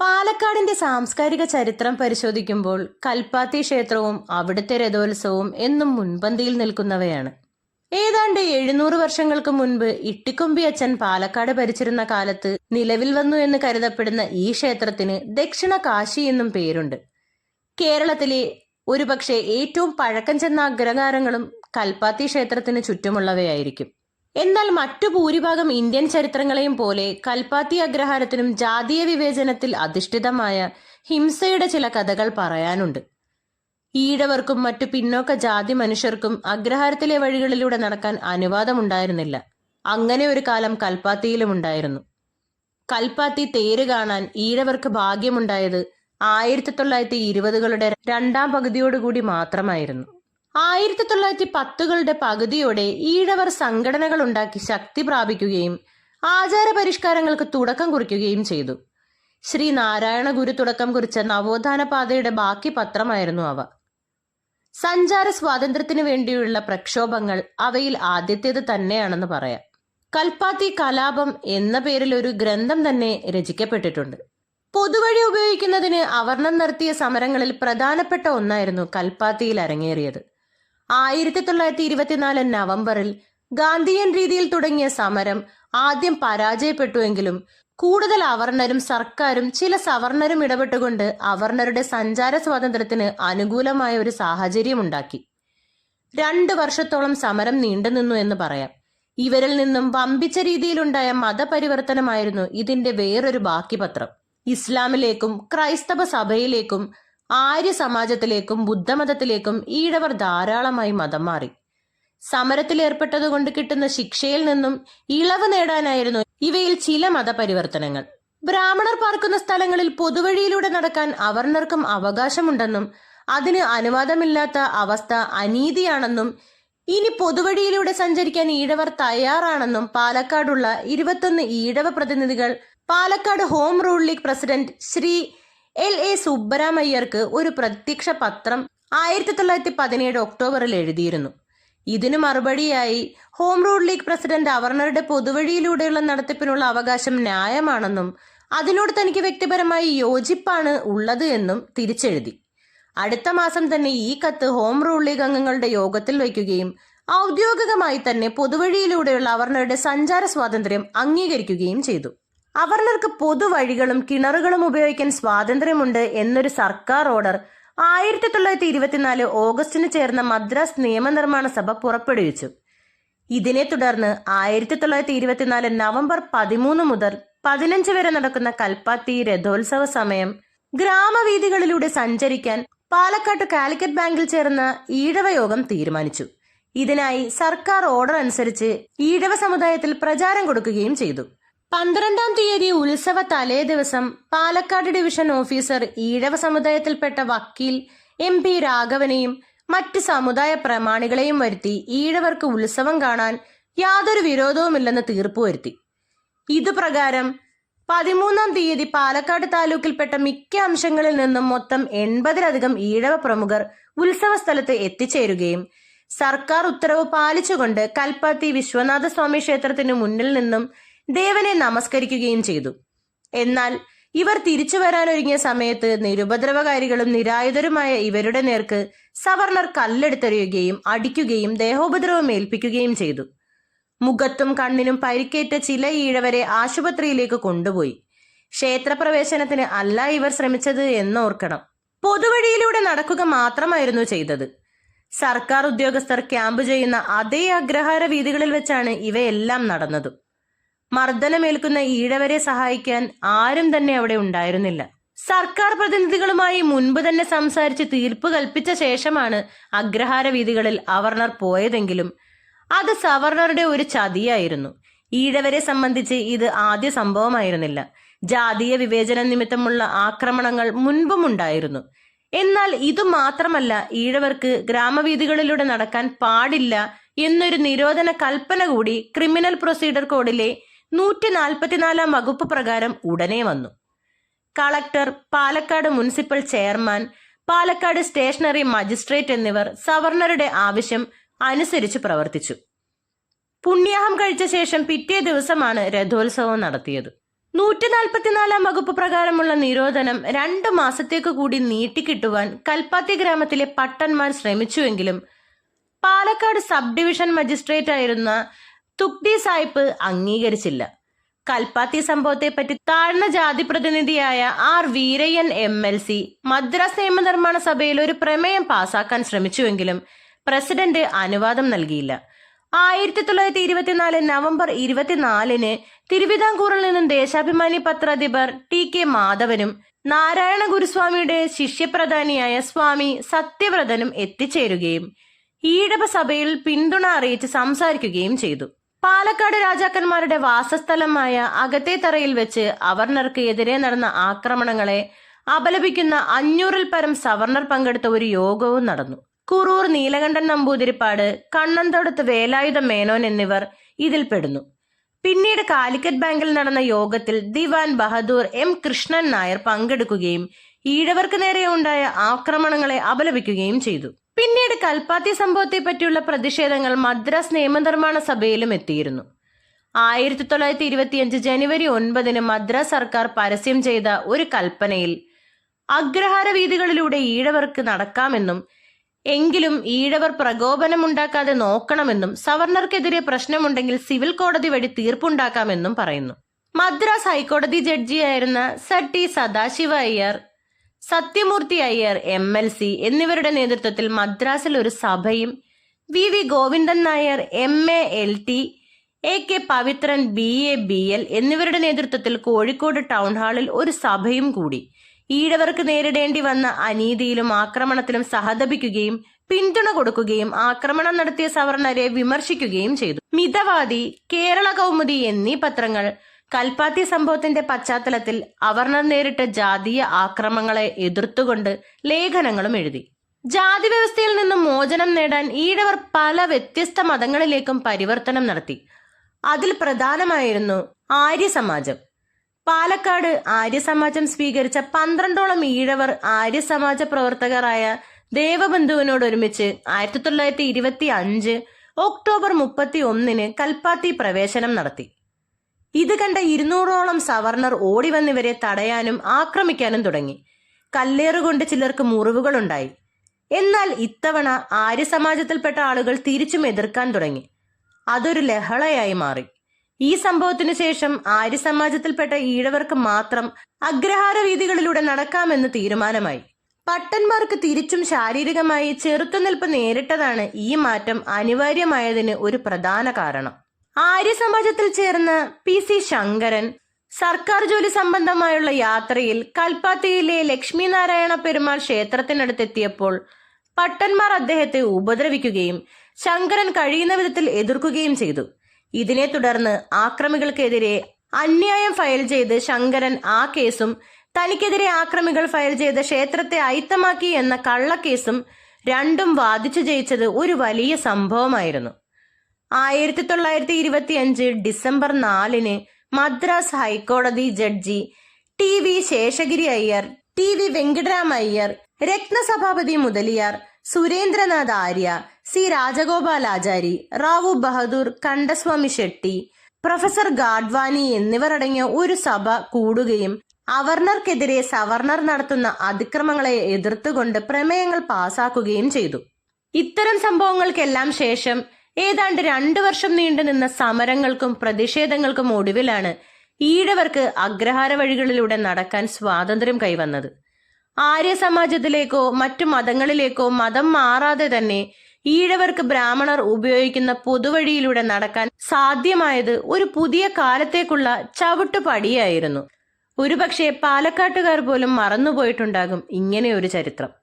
പാലക്കാടിന്റെ സാംസ്കാരിക ചരിത്രം പരിശോധിക്കുമ്പോൾ കൽപ്പാത്തി ക്ഷേത്രവും അവിടുത്തെ രഥോത്സവവും എന്നും മുൻപന്തിയിൽ നിൽക്കുന്നവയാണ്. ഏതാണ്ട് എഴുന്നൂറ് വർഷങ്ങൾക്ക് മുൻപ് ഇട്ടിക്കൊമ്പി അച്ഛൻ പാലക്കാട് ഭരിച്ചിരുന്ന കാലത്ത് നിലവിൽ വന്നു എന്ന് കരുതപ്പെടുന്ന ഈ ക്ഷേത്രത്തിന് ദക്ഷിണ കാശി എന്നും പേരുണ്ട്. കേരളത്തിലെ ഒരുപക്ഷെ ഏറ്റവും പഴക്കം ചെന്ന അഗ്രഹാരങ്ങളും കൽപ്പാത്തി ക്ഷേത്രത്തിന് ചുറ്റുമുള്ളവയായിരിക്കും. എന്നാൽ മറ്റു ഭൂരിഭാഗം ഇന്ത്യൻ ചരിത്രങ്ങളെയും പോലെ കൽപ്പാത്തി അഗ്രഹാരത്തിനും ജാതീയ വിവേചനത്തിൽ അധിഷ്ഠിതമായ ഹിംസയുടെ ചില കഥകൾ പറയാനുണ്ട്. ഈഴവർക്കും മറ്റു പിന്നോക്ക ജാതി മനുഷ്യർക്കും അഗ്രഹാരത്തിലെ വഴികളിലൂടെ നടക്കാൻ അനുവാദമുണ്ടായിരുന്നില്ല. അങ്ങനെ ഒരു കാലം കൽപ്പാത്തിയിലും ഉണ്ടായിരുന്നു. കൽപ്പാത്തി തേര് കാണാൻ ഈഴവർക്ക് ഭാഗ്യമുണ്ടായത് ആയിരത്തി തൊള്ളായിരത്തി ഇരുപതുകളുടെ രണ്ടാം പകുതിയോടുകൂടി മാത്രമായിരുന്നു. ആയിരത്തി തൊള്ളായിരത്തി പത്തുകളുടെ പകുതിയോടെ ഈഴവർ സംഘടനകൾ ഉണ്ടാക്കി ശക്തി പ്രാപിക്കുകയും ആചാര പരിഷ്കാരങ്ങൾക്ക് തുടക്കം കുറിക്കുകയും ചെയ്തു. ശ്രീ നാരായണ ഗുരു തുടക്കം കുറിച്ച നവോത്ഥാന പാതയുടെ ബാക്കി പത്രമായിരുന്നു അവ. സഞ്ചാര സ്വാതന്ത്ര്യത്തിന് വേണ്ടിയുള്ള പ്രക്ഷോഭങ്ങൾ അവയിൽ ആദ്യത്തേത് തന്നെയാണെന്ന് പറയാം. കൽപ്പാത്തി കലാപം എന്ന പേരിൽ ഒരു ഗ്രന്ഥം തന്നെ രചിക്കപ്പെട്ടിട്ടുണ്ട്. പൊതുവഴി ഉപയോഗിക്കുന്നതിന് അവർണം നടത്തിയ സമരങ്ങളിൽ പ്രധാനപ്പെട്ട ഒന്നായിരുന്നു കൽപ്പാത്തിയിൽ അരങ്ങേറിയത്. ആയിരത്തി തൊള്ളായിരത്തി ഇരുപത്തിനാല് നവംബറിൽ ഗാന്ധിയൻ രീതിയിൽ തുടങ്ങിയ സമരം ആദ്യം പരാജയപ്പെട്ടുവെങ്കിലും കൂടുതൽ അവർണരും സർക്കാരും ചില സവർണരും ഇടപെട്ടുകൊണ്ട് അവർണരുടെ സഞ്ചാര സ്വാതന്ത്ര്യത്തിന് അനുകൂലമായ ഒരു സാഹചര്യം ഉണ്ടാക്കി. രണ്ടു വർഷത്തോളം സമരം നീണ്ടുനിന്നു എന്ന് പറയാം. ഇവരിൽ നിന്നും വമ്പിച്ച രീതിയിലുണ്ടായ മതപരിവർത്തനമായിരുന്നു ഇതിന്റെ വേറൊരു ബാക്കി പത്രം ഇസ്ലാമിലേക്കും ക്രൈസ്തവ സഭയിലേക്കും ആര്യ സമാജത്തിലേക്കും ബുദ്ധമതത്തിലേക്കും ഈഴവർ ധാരാളമായി മതം മാറി. സമരത്തിൽ ഏർപ്പെട്ടതുകൊണ്ട് കിട്ടുന്ന ശിക്ഷയിൽ നിന്നും ഇളവ് നേടാനായിരുന്നു ഇവയിൽ ചില മതപരിവർത്തനങ്ങൾ. ബ്രാഹ്മണർ പാർക്കുന്ന സ്ഥലങ്ങളിൽ പൊതുവഴിയിലൂടെ നടക്കാൻ അവർണർക്കും അവകാശമുണ്ടെന്നും അതിന് അനുവാദമില്ലാത്ത അവസ്ഥ അനീതിയാണെന്നും ഇനി പൊതുവഴിയിലൂടെ സഞ്ചരിക്കാൻ ഈഴവർ തയ്യാറാണെന്നും പാലക്കാടുള്ള ഇരുപത്തൊന്ന് ഈഴവ പ്രതിനിധികൾ Palakkad Home Rule League president Shri L A സുബ്ബരാമയ്യർക്ക് ഒരു പ്രത്യക്ഷ പത്രം ആയിരത്തി തൊള്ളായിരത്തി പതിനേഴ് ഒക്ടോബറിൽ എഴുതിയിരുന്നു. ഇതിനു മറുപടിയായി ഹോം റൂൾ ലീഗ് പ്രസിഡന്റ് അവർണറുടെ പൊതുവഴിയിലൂടെയുള്ള നടത്തിപ്പിനുള്ള അവകാശം ന്യായമാണെന്നും അതിനോട് തനിക്ക് വ്യക്തിപരമായി യോജിപ്പാണ് ഉള്ളത് എന്നും തിരിച്ചെഴുതി. അടുത്ത മാസം തന്നെ ഈ കത്ത് ഹോം റൂൾ ലീഗ് അംഗങ്ങളുടെ യോഗത്തിൽ വയ്ക്കുകയും ഔദ്യോഗികമായി തന്നെ പൊതുവഴിയിലൂടെയുള്ള അവർണറുടെ സഞ്ചാര സ്വാതന്ത്ര്യം അംഗീകരിക്കുകയും ചെയ്തു. അവർണർക്ക് പൊതുവഴികളും കിണറുകളും ഉപയോഗിക്കാൻ സ്വാതന്ത്ര്യമുണ്ട് എന്നൊരു സർക്കാർ ഓർഡർ ആയിരത്തി തൊള്ളായിരത്തി ഇരുപത്തിനാല് ഓഗസ്റ്റിന് ചേർന്ന മദ്രാസ് നിയമനിർമ്മാണ സഭ പുറപ്പെടുവിച്ചു. ഇതിനെ തുടർന്ന് ആയിരത്തി തൊള്ളായിരത്തി ഇരുപത്തിനാല് നവംബർ പതിമൂന്ന് മുതൽ പതിനഞ്ച് വരെ നടക്കുന്ന കൽപ്പാത്തി രഥോത്സവ സമയം ഗ്രാമവീഥികളിലൂടെ സഞ്ചരിക്കാൻ പാലക്കാട്ട് കാലിക്കറ്റ് ബാങ്കിൽ ചേർന്ന ഈഴവ യോഗം തീരുമാനിച്ചു. ഇതിനായി സർക്കാർ ഓർഡർ അനുസരിച്ച് ഈഴവ സമുദായത്തിൽ പ്രചാരം കൊടുക്കുകയും ചെയ്തു. പന്ത്രണ്ടാം തീയതി ഉത്സവ തലേ ദിവസം പാലക്കാട് ഡിവിഷൻ ഓഫീസർ ഈഴവ സമുദായത്തിൽപ്പെട്ട വക്കീൽ എം പി രാഘവനെയും മറ്റ് സമുദായ പ്രമാണികളെയും വരുത്തി ഈഴവർക്ക് ഉത്സവം കാണാൻ യാതൊരു വിരോധവുമില്ലെന്ന് തീർപ്പ് വരുത്തി. ഇതുപ്രകാരം പതിമൂന്നാം തീയതി പാലക്കാട് താലൂക്കിൽപ്പെട്ട മിക്ക അംശങ്ങളിൽ നിന്നും മൊത്തം എൺപതിലധികം ഈഴവ പ്രമുഖർ ഉത്സവ സ്ഥലത്ത് എത്തിച്ചേരുകയും സർക്കാർ ഉത്തരവ് പാലിച്ചുകൊണ്ട് കൽപ്പാത്തി വിശ്വനാഥ സ്വാമി ക്ഷേത്രത്തിന് മുന്നിൽ നിന്നും ദേവനെ നമസ്കരിക്കുകയും ചെയ്തു. എന്നാൽ ഇവർ തിരിച്ചു വരാനൊരുങ്ങിയ സമയത്ത് നിരുപദ്രവകാരികളും നിരായുധരുമായ ഇവരുടെ നേർക്ക് സവർണർ കല്ലെടുത്തെറിയുകയും അടിക്കുകയും ദേഹോപദ്രവം ഏൽപ്പിക്കുകയും ചെയ്തു. മുഖത്തും കണ്ണിനും പരിക്കേറ്റ ചില ഈഴവരെ ആശുപത്രിയിലേക്ക് കൊണ്ടുപോയി. ക്ഷേത്രപ്രവേശനത്തിന് അല്ല ഇവർ ശ്രമിച്ചത് എന്നോർക്കണം. പൊതുവഴിയിലൂടെ നടക്കുക മാത്രമായിരുന്നു ചെയ്തത്. സർക്കാർ ഉദ്യോഗസ്ഥർ ക്യാമ്പ് ചെയ്യുന്ന അതേ അഗ്രഹാര വീതികളിൽ വെച്ചാണ് ഇവയെല്ലാം നടന്നതും. മർദ്ദനമേൽക്കുന്ന ഈഴവരെ സഹായിക്കാൻ ആരും തന്നെ അവിടെ ഉണ്ടായിരുന്നില്ല. സർക്കാർ പ്രതിനിധികളുമായി മുൻപ് തന്നെ സംസാരിച്ച് തീർപ്പ് കൽപ്പിച്ച ശേഷമാണ് അഗ്രഹാര വീതികളിൽ അവർണർ പോയതെങ്കിലും അത് സവർണറുടെ ഒരു ചതിയായിരുന്നു. ഈഴവരെ സംബന്ധിച്ച് ഇത് ആദ്യ സംഭവമായിരുന്നില്ല. ജാതീയ വിവേചന നിമിത്തമുള്ള ആക്രമണങ്ങൾ മുൻപും ഉണ്ടായിരുന്നു. എന്നാൽ ഇത് മാത്രമല്ല ഈഴവർക്ക് ഗ്രാമവീതികളിലൂടെ നടക്കാൻ പാടില്ല എന്നൊരു നിരോധന കൽപ്പന കൂടി ക്രിമിനൽ പ്രൊസീഡർ കോഡിലെ നൂറ്റി നാൽപ്പത്തിനാലാം വകുപ്പ് പ്രകാരം ഉടനെ വന്നു. Collector Palakkad municipal chairman Palakkad stationary magistrate എന്നിവർ സവർണറുടെ ആവശ്യം അനുസരിച്ച് പ്രവർത്തിച്ചു. പുണ്യാഹം കഴിച്ച ശേഷം പിറ്റേ ദിവസമാണ് രഥോത്സവം നടത്തിയത്. നൂറ്റി നാൽപ്പത്തിനാലാം വകുപ്പ് പ്രകാരമുള്ള നിരോധനം രണ്ടു മാസത്തേക്ക് കൂടി നീട്ടിക്കിട്ടുവാൻ കൽപ്പാത്തി ഗ്രാമത്തിലെ പട്ടന്മാർ ശ്രമിച്ചുവെങ്കിലും പാലക്കാട് സബ് ഡിവിഷൻ മജിസ്ട്രേറ്റ് ആയിരുന്ന തുക്ടി സായിപ്പ് അംഗീകരിച്ചില്ല. കൽപ്പാത്തി സംഭവത്തെപ്പറ്റി താഴ്ന്ന ജാതി പ്രതിനിധിയായ R Veerayyan M L C Madras നിയമനിർമ്മാണ സഭയിൽ ഒരു പ്രമേയം പാസാക്കാൻ ശ്രമിച്ചുവെങ്കിലും പ്രസിഡന്റ് അനുവാദം നൽകിയില്ല. ആയിരത്തി തൊള്ളായിരത്തി ഇരുപത്തിനാല് നവംബർ ഇരുപത്തിനാലിന് തിരുവിതാംകൂറിൽ നിന്നും ദേശാഭിമാനി പത്രാധിപർ ടി കെ മാധവനും നാരായണ ഗുരുസ്വാമിയുടെ ശിഷ്യപ്രധാനിയായ സ്വാമി സത്യവ്രതനും എത്തിച്ചേരുകയും ഈഴവ സഭയിൽ പിന്തുണ അറിയിച്ച് സംസാരിക്കുകയും ചെയ്തു. പാലക്കാട് രാജാക്കന്മാരുടെ വാസസ്ഥലമായ അകത്തേത്തറയിൽ വെച്ച് അവർണർക്ക് എതിരെ നടന്ന ആക്രമണങ്ങളെ അപലപിക്കുന്ന അഞ്ഞൂറിൽ പരം സവർണർ പങ്കെടുത്ത ഒരു യോഗവും നടന്നു. കുറൂർ നീലകണ്ഠൻ നമ്പൂതിരിപ്പാട് കണ്ണന്തോടത്ത് വേലായുധ മേനോൻ എന്നിവർ ഇതിൽ പെടുന്നു. പിന്നീട് കാലിക്കറ്റ് ബാങ്കിൽ നടന്ന യോഗത്തിൽ ദിവാൻ ബഹദൂർ എം കൃഷ്ണൻ നായർ പങ്കെടുക്കുകയും ഈഴവർക്ക് നേരെ ഉണ്ടായ ആക്രമണങ്ങളെ അപലപിക്കുകയും ചെയ്തു. പിന്നീട് കൽപ്പാത്തി സംഭവത്തെ പറ്റിയുള്ള പ്രതിഷേധങ്ങൾ മദ്രാസ് നിയമനിർമ്മാണ സഭയിലും എത്തിയിരുന്നു. ആയിരത്തി തൊള്ളായിരത്തി ഇരുപത്തിയഞ്ച് ജനുവരി ഒൻപതിന് മദ്രാസ് സർക്കാർ പരസ്യം ചെയ്ത ഒരു കൽപ്പനയിൽ അഗ്രഹാര വീതികളിലൂടെ ഈഴവർക്ക് നടക്കാമെന്നും എങ്കിലും ഈഴവർ പ്രകോപനമുണ്ടാക്കാതെ നോക്കണമെന്നും സവർണർക്കെതിരെ പ്രശ്നമുണ്ടെങ്കിൽ സിവിൽ കോടതി വഴി തീർപ്പുണ്ടാക്കാമെന്നും പറയുന്നു. മദ്രാസ് ഹൈക്കോടതി ജഡ്ജിയായിരുന്ന Satti Sadashiva Iyer Sathyamurthy Iyer M L C എന്നിവരുടെ നേതൃത്വത്തിൽ മദ്രാസിൽ ഒരു സഭയും V V Govindan Nair M A L T A K Pavithran B A B L എന്നിവരുടെ നേതൃത്വത്തിൽ കോഴിക്കോട് ടൗൺ ഹാളിൽ ഒരു സഭയും കൂടി. ഈഴവർക്ക് നേരിടേണ്ടി വന്ന അനീതിയിലും ആക്രമണത്തിലും സഹതപിക്കുകയും പിന്തുണ കൊടുക്കുകയും ആക്രമണം നടത്തിയ സവർണരെ വിമർശിക്കുകയും ചെയ്തു. മിതവാദി കേരള കൗമുദി എന്നീ പത്രങ്ങൾ കൽപ്പാത്തി സംഭവത്തിന്റെ പശ്ചാത്തലത്തിൽ അവർണർ നേരിട്ട ജാതീയ ആക്രമങ്ങളെ എതിർത്തുകൊണ്ട് ലേഖനങ്ങളും എഴുതി. ജാതി വ്യവസ്ഥയിൽ നിന്നും മോചനം നേടാൻ ഈഴവർ പല വ്യത്യസ്ത മതങ്ങളിലേക്കും പരിവർത്തനം നടത്തി. അതിൽ പ്രധാനമായിരുന്നു ആര്യ സമാജം പാലക്കാട് ആര്യ സമാജം സ്വീകരിച്ച പന്ത്രണ്ടോളം ഈഴവർ ആര്യ സമാജ പ്രവർത്തകരായ ദേവബന്ധുവിനോട് ഒരുമിച്ച് ആയിരത്തി തൊള്ളായിരത്തി ഇരുപത്തി അഞ്ച് ഒക്ടോബർ മുപ്പത്തി ഒന്നിന് കൽപ്പാത്തി പ്രവേശനം നടത്തി. ഇത് കണ്ട ഇരുന്നൂറോളം സവർണർ ഓടി വന്നിവരെ തടയാനും ആക്രമിക്കാനും തുടങ്ങി. കല്ലേറുകൊണ്ട് ചിലർക്ക് മുറിവുകളുണ്ടായി. എന്നാൽ ഇത്തവണ ആര്യ സമാജത്തിൽപ്പെട്ട ആളുകൾ തിരിച്ചും എതിർക്കാൻ തുടങ്ങി. അതൊരു ലഹളയായി മാറി. ഈ സംഭവത്തിനു ശേഷം ആര്യ സമാജത്തിൽപ്പെട്ട ഈഴവർക്ക് മാത്രം അഗ്രഹാര വീതികളിലൂടെ നടക്കാമെന്ന് തീരുമാനമായി. പട്ടന്മാർക്ക് തിരിച്ചും ശാരീരികമായി ചെറുത്തുനിൽപ്പ് നേരിട്ടതാണ് ഈ മാറ്റം അനിവാര്യമായതിന് ഒരു പ്രധാന കാരണം. ആര്യസമാജത്തിൽ ചേർന്ന പി സി ശങ്കരൻ സർക്കാർ ജോലി സംബന്ധമായുള്ള യാത്രയിൽ കൽപ്പാത്തിയിലെ ലക്ഷ്മിനാരായണ പെരുമാൾ ക്ഷേത്രത്തിനടുത്തെത്തിയപ്പോൾ പട്ടന്മാർ അദ്ദേഹത്തെ ഉപദ്രവിക്കുകയും ശങ്കരൻ കഴിയുന്ന വിധത്തിൽ എതിർക്കുകയും ചെയ്തു. ഇതിനെ തുടർന്ന് ആക്രമികൾക്കെതിരെ അന്യായം ഫയൽ ചെയ്ത് ശങ്കരൻ ആ കേസും തനിക്കെതിരെ ആക്രമികൾ ഫയൽ ചെയ്ത് ക്ഷേത്രത്തെ അയിത്തമാക്കി എന്ന കള്ളക്കേസും രണ്ടും വാദിച്ചു ജയിച്ചത് ഒരു വലിയ സംഭവമായിരുന്നു. ആയിരത്തി തൊള്ളായിരത്തി ഇരുപത്തി അഞ്ച് ഡിസംബർ നാലിന് Madras high court judge T V Seshagiri Iyer T V Venkitaram Iyer Rathnasabhapathy Mudaliar Surendranath Arya C Rajagopalachari Rao Bahadur Kandaswamy Chetty professor Gadwani എന്നിവർ അടങ്ങിയ ഒരു സഭ കൂടുകയും അവർണർക്കെതിരെ സവർണർ നടത്തുന്ന അതിക്രമങ്ങളെ എതിർത്തുകൊണ്ട് പ്രമേയങ്ങൾ പാസാക്കുകയും ചെയ്തു. ഇത്തരം സംഭവങ്ങൾക്കെല്ലാം ശേഷം ഏതാണ്ട് രണ്ടു വർഷം നീണ്ടു നിന്ന സമരങ്ങൾക്കും പ്രതിഷേധങ്ങൾക്കും ഒടുവിലാണ് ഈഴവർക്ക് അഗ്രഹാര വഴികളിലൂടെ നടക്കാൻ സ്വാതന്ത്ര്യം കൈവന്നത്. ആര്യ സമാജത്തിലേക്കോ മറ്റു മതങ്ങളിലേക്കോ മതം മാറാതെ തന്നെ ഈഴവർക്ക് ബ്രാഹ്മണർ ഉപയോഗിക്കുന്ന പൊതുവഴിയിലൂടെ നടക്കാൻ സാധ്യമായത് ഒരു പുതിയ കാലത്തേക്കുള്ള ചവിട്ടുപടിയായിരുന്നു. ഒരുപക്ഷെ പാലക്കാട്ടുകാർ പോലും മറന്നുപോയിട്ടുണ്ടാകും ഇങ്ങനെ ഒരു ചരിത്രം.